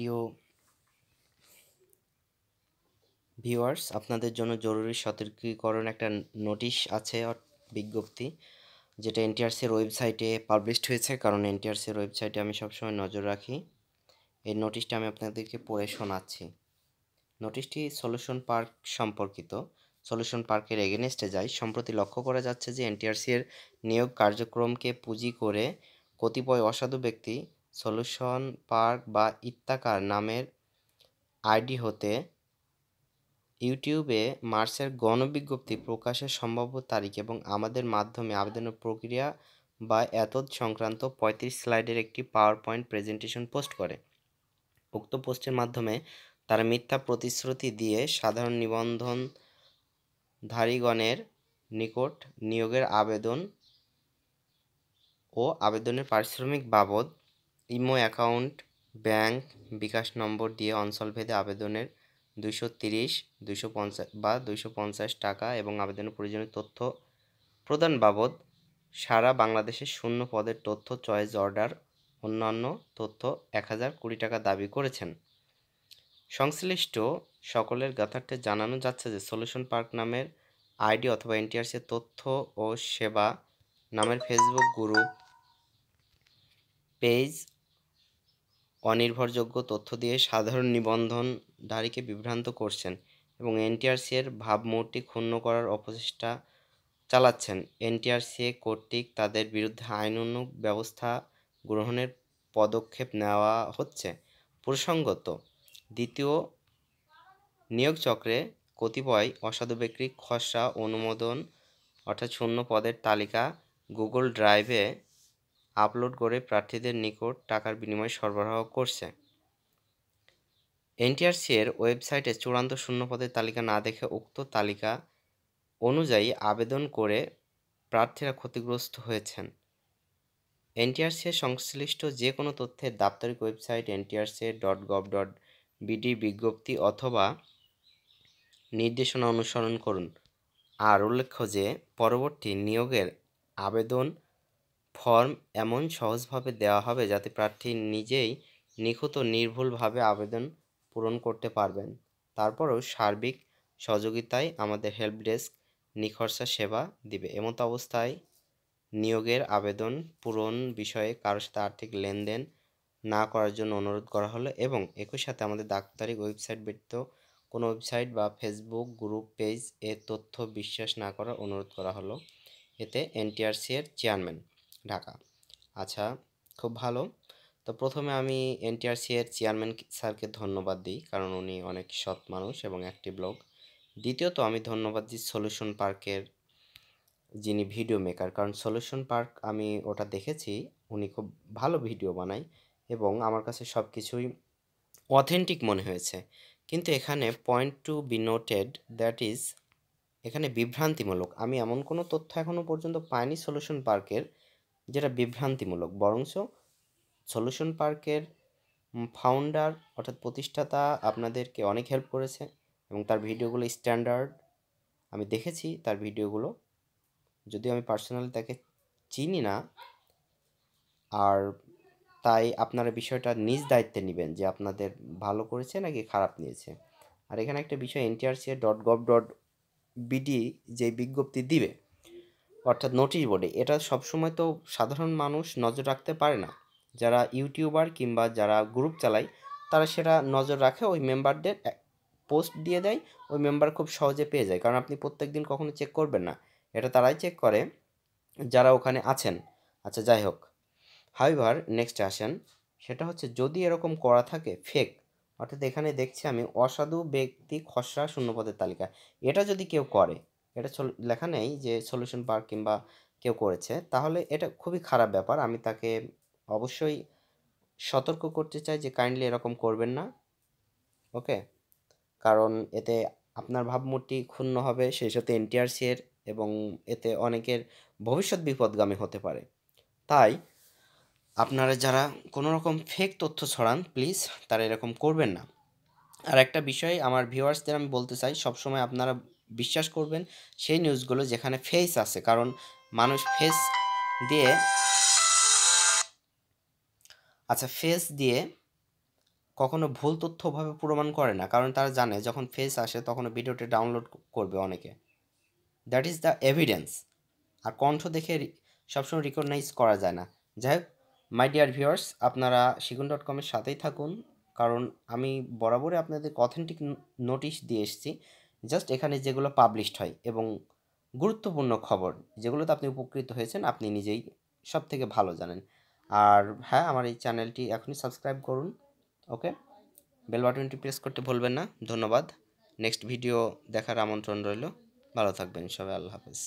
প্রিয় ভিউয়ার্স আপনাদের জন্য জরুরি সতর্কীকরণ একটা নোটিশ আছে বিজ্ঞপ্তি, যেটা এনটিআরসির ওয়েবসাইটে পাবলিশড হয়েছে। কারণ এনটিআরসির ওয়েবসাইটে আমি সবসময় নজর রাখি। এই নোটিশটা আমি আপনাদেরকে পড়ে শোনাচ্ছি। নোটিশটি সলিউশন পার্ক সম্পর্কিত। সলিউশন পার্কের এগেনস্টে যায় সম্প্রতি লক্ষ্য করা যাচ্ছে যে এনটিআরসি এর নিয়োগ কার্যক্রমকে পুঁজি করে কতিপয় অসাধু ব্যক্তি সলিউশন পার্ক বা ইত্তাকার নামের আইডি হতে ইউটিউবে মার্চের গণবিজ্ঞপ্তি প্রকাশের সম্ভাব্য তারিখ এবং আমাদের মাধ্যমে আবেদনের প্রক্রিয়া বা এতদ সংক্রান্ত পঁয়ত্রিশ স্লাইডের একটি পাওয়ার পয়েন্ট প্রেজেন্টেশন পোস্ট করে। উক্ত পোস্টের মাধ্যমে তারা মিথ্যা প্রতিশ্রুতি দিয়ে সাধারণ নিবন্ধনধারীগণের নিকট নিয়োগের আবেদন ও আবেদনের পারিশ্রমিক বাবদ imo account bank bKash number দিয়ে অঞ্চলভেদে আবেদনের দুইশো তিরিশ, দুইশো পঞ্চাশ বা দুইশো পঞ্চাশ টাকা এবং আবেদনের প্রয়োজনীয় তথ্য প্রদান বাবদ সারা বাংলাদেশে শূন্য পদের তথ্য চয়েস অর্ডার অন্যান্য তথ্য এক হাজার কুড়ি টাকা দাবি করেছেন। সংশ্লিষ্ট সকলের গাথার্থে জানানো যাচ্ছে যে সলিউশন পার্ক নামের আইডি অথবা এনটিআরসির তথ্য ও সেবা নামের ফেসবুক গ্রুপ পেজ অনির্ভরযোগ্য তথ্য দিয়ে সাধারণ নিবন্ধনধারীকে বিভ্রান্ত করছেন এবং এনটিআরসি এর ভাবমূর্তি ক্ষুণ্ণ করার অপচেষ্টা চালাচ্ছেন। এনটিআরসি কর্তৃক তাদের বিরুদ্ধে আইনানুগ ব্যবস্থা গ্রহণের পদক্ষেপ নেওয়া হচ্ছে। প্রসঙ্গত, দ্বিতীয় নিয়োগ চক্রে কতিপয় অসাধু ব্যক্তি খসড়া অনুমোদন অর্থাৎ শূন্য পদের তালিকা গুগল ড্রাইভে আপলোড করে প্রার্থীদের নিকট টাকার বিনিময়ে সরবরাহ করছে। এনটিআরসি এর ওয়েবসাইটে চূড়ান্ত শূন্য পদের তালিকা না দেখে উক্ত তালিকা অনুযায়ী আবেদন করে প্রার্থীরা ক্ষতিগ্রস্ত হয়েছেন। এনটিআরসি এর সংশ্লিষ্ট যে কোনো তথ্যের দাপ্তরিক website NTRC dot gov dot BD বিজ্ঞপ্তি অথবা নির্দেশনা অনুসরণ করুন। আর উল্লেখ্য যে, পরবর্তী নিয়োগের আবেদন ফর্ম এমন সহজভাবে দেওয়া হবে যাতে প্রার্থী নিজেই নিখুঁত নির্ভুলভাবে আবেদন পূরণ করতে পারবেন। তারপরেও সার্বিক সহযোগিতায় আমাদের হেল্প ডেস্ক নিখরসা সেবা দিবে। এমতো অবস্থায় নিয়োগের আবেদন পূরণ বিষয়ে কারোর সাথে আর্থিক লেনদেন না করার জন্য অনুরোধ করা হলো এবং একই সাথে আমাদের ডাক্তারিক ওয়েবসাইট ব্যতীত কোনো ওয়েবসাইট বা ফেসবুক গ্রুপ পেজ এর তথ্য বিশ্বাস না করার অনুরোধ করা হলো। এতে এনটিআরসি এর চেয়ারম্যান ঢাকা। আচ্ছা খুব ভালো। তো প্রথমে আমি এনটিআরসি এর চেয়ারম্যান স্যারকে ধন্যবাদ দিই, কারণ উনি অনেক সৎ মানুষ এবং অ্যাক্টিভ লোক। দ্বিতীয়ত, আমি ধন্যবাদ দিই সলিউশন পার্কের যিনি ভিডিও মেকার কারণ সলিউশন পার্ক আমি ওটা দেখেছি, উনি খুব ভালো ভিডিও বানায় এবং আমার কাছে সব কিছুই অথেন্টিক মনে হয়েছে। কিন্তু এখানে point to be noted that is এখানে বিভ্রান্তিমূলক। আমি এমন কোনো তথ্য এখনও পর্যন্ত পাইনি সলিউশন পার্কের যেটা বিভ্রান্তিমূলক, বরঞ্চ সলিউশন পার্কের ফাউন্ডার অর্থাৎ প্রতিষ্ঠাতা আপনাদেরকে অনেক হেল্প করেছে এবং তার ভিডিওগুলো স্ট্যান্ডার্ড আমি দেখেছি, তার ভিডিওগুলো। যদিও আমি পার্সোনালি তাকে চিনি না, আর তাই আপনারা বিষয়টা নিজ দায়িত্বে নেবেন যে আপনাদের ভালো করেছে নাকি খারাপ নিয়েছে। আর এখানে একটা বিষয় NTRC dot gov dot BD যে বিজ্ঞপ্তি দিবে অর্থাৎ নোটিশ বোর্ডে এটা সবসময় তো সাধারণ মানুষ নজর রাখতে পারে না। যারা ইউটিউবার কিংবা যারা গ্রুপ চালায়, তারা সেটা নজর রাখে, ওই মেম্বারদের পোস্ট দিয়ে দেয়, ওই মেম্বার খুব সহজে পেয়ে যায়। কারণ আপনি প্রত্যেক দিন কখনো চেক করবেন না। এটা তারাই চেক করে, যারা ওখানে আছেন। আচ্ছা যাই হোক। হাইভার নেক্সট আসেন। সেটা হচ্ছে যদি এরকম করা থাকে ফেক অর্থাৎ এখানে দেখছি আমি অসাধু ব্যক্তি খসড়া শূন্যপদের তালিকা। এটা যদি কেউ করে এটা লেখা নেই যে সলিউশন পার্ক কিংবা কেউ করেছে। তাহলে এটা খুবই খারাপ ব্যাপার। আমি তাকে অবশ্যই সতর্ক করতে চাই যে কাইন্ডলি এরকম করবেন না। ওকে? কারণ এতে আপনার ভাবমূর্তি ক্ষুণ্ণ হবে সেই সাথে এনটিআরসি এর এবং এতে অনেকের ভবিষ্যৎ বিপদগামী হতে পারে। তাই আপনারা যারা কোনো রকম ফেক তথ্য ছড়ান প্লিজ তারা এরকম করবেন না। আর একটা বিষয়, আমার ভিউয়ার্সদের আমি বলতে চাই, সবসময় আপনারা বিশ্বাস করবেন, সেই নিউজগুলো যেখানে ফেস আছে। কারণ মানুষ ফেস দিয়ে আচ্ছা ফেস দিয়ে কখনো ভুল তথ্যভাবে প্রমাণ করে না। কারণ তারা জানে, যখন ফেস আসে, তখন ভিডিওটি ডাউনলোড করবে অনেকে। দ্যাট ইজ দ্য এভিডেন্স আর কণ্ঠ দেখে সবসময় রিকগনাইজ করা যায় না। যাই হোক মাই ডিয়ার ভিউয়ার্স আপনারা শিগুন ডট কমের সাথেই থাকুন। কারণ আমি বরাবরই আপনাদের অথেন্টিক নোটিশ দিয়ে এসেছি। জাস্ট এখানে যেগুলো পাবলিশড হয় এবং গুরুত্বপূর্ণ খবর, যেগুলোতে আপনি উপকৃত হয়েছেন, আপনি নিজেই সব থেকে ভালো জানেন। আর হ্যাঁ আমার এই চ্যানেলটি এখনই সাবস্ক্রাইব করুন ওকে বেল বাটনটি প্রেস করতে ভুলবেন না, ধন্যবাদ। নেক্সট ভিডিও দেখার আমন্ত্রণ রইল, ভালো থাকবেন সবাই, আল্লাহ হাফেজ।